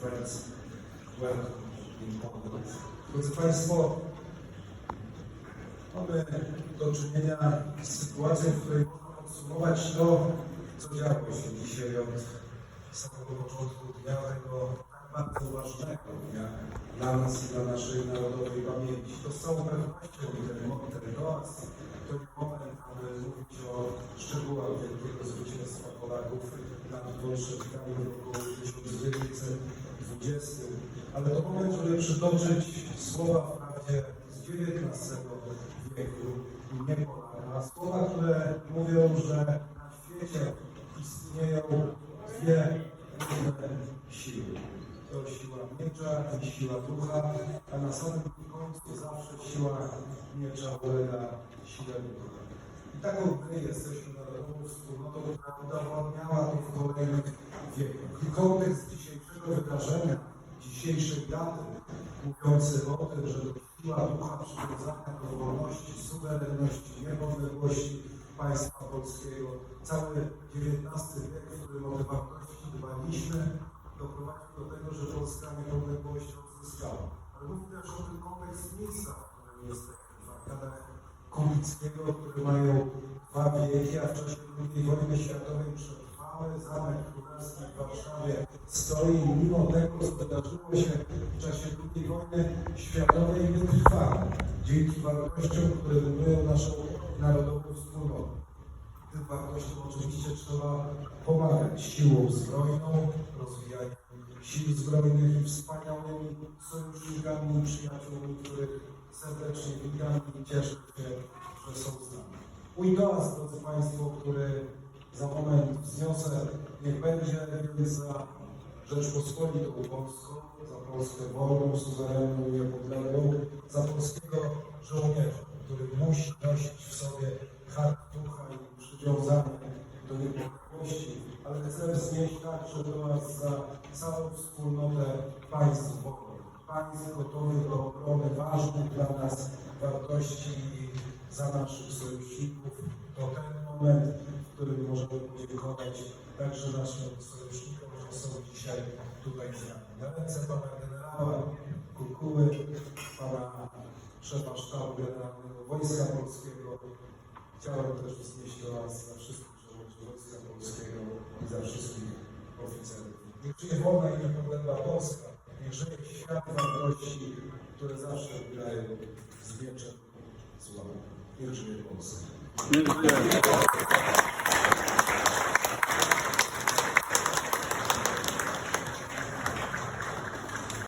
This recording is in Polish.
friends, welcome. Drodzy Państwo, mamy do czynienia z sytuacją, w której można podsumować to, co działo się dzisiaj od samego początku dnia tego tak bardzo ważnego dnia dla nas i dla naszej narodowej pamięci. To z całą pewnością ten, ten to nie Polaków nad bolszewikami w roku 1920, ale to moment, żeby przytoczyć słowa wprawdzie z XIX wieku nie Polaka, słowa, które mówią, że na świecie istnieją dwie różne siły. To siła miecza i siła ducha, a na samym końcu zawsze siła miecza ulega sile ducha. I taką my jesteśmy narodową wspólnotą, która udowodniała to w kolejnych wiekach. I kontekst dzisiejszego wydarzenia, dzisiejszej daty, mówiący o tym, że siła ducha przywiązania do wolności, suwerenności, niepodległości państwa polskiego, cały XIX wiek, w którym o te wartości dbaliśmy, doprowadził do tego, że Polska niepodległość odzyskała. Ale mówi też o tym kontekst miejsca, w którym jesteśmy, w arkadach Kubickiego, które mają dwa wieki, a w czasie II wojny światowej przetrwały. Zamek Królewski w Warszawie stoi i mimo tego, co wydarzyło się w czasie II wojny światowej, trwa. Dzięki wartościom, które budują naszą narodową wspólnotę. Tym wartościom oczywiście trzeba pomagać siłą zbrojną, rozwijaniem sił zbrojnych i wspaniałymi sojusznikami i przyjaciółmi, których serdecznie witam i cieszę się, że są z nami. Mój toast, drodzy Państwo, który za moment wzniosę, niech będzie więc za Rzeczpospolitą Polską, za Polskę wolną, suwerenną i niepodległą, za polskiego żołnierza, który musi nosić w sobie hart ducha i przywiązanie do niepodległości, ale chcę wznieść także do nas za całą wspólnotę państw państw gotowych do obrony ważnych dla nas wartości za naszych sojuszników. To ten moment, w którym możemy podziękować także naszym sojusznikom, że są dzisiaj tutaj z nami. Na ręce pana generała Kukuły, pana szefa sztabu generalnego Wojska Polskiego, Chciałem też wznieść do nas za wszystkich żołnierzy Wojska Polskiego i za wszystkich oficerów. Niech żyje wolna i niepodległa Polska, niech świat wartości, które zawsze grają z mieczem zła. Niech żyje Polska. Dziękuję.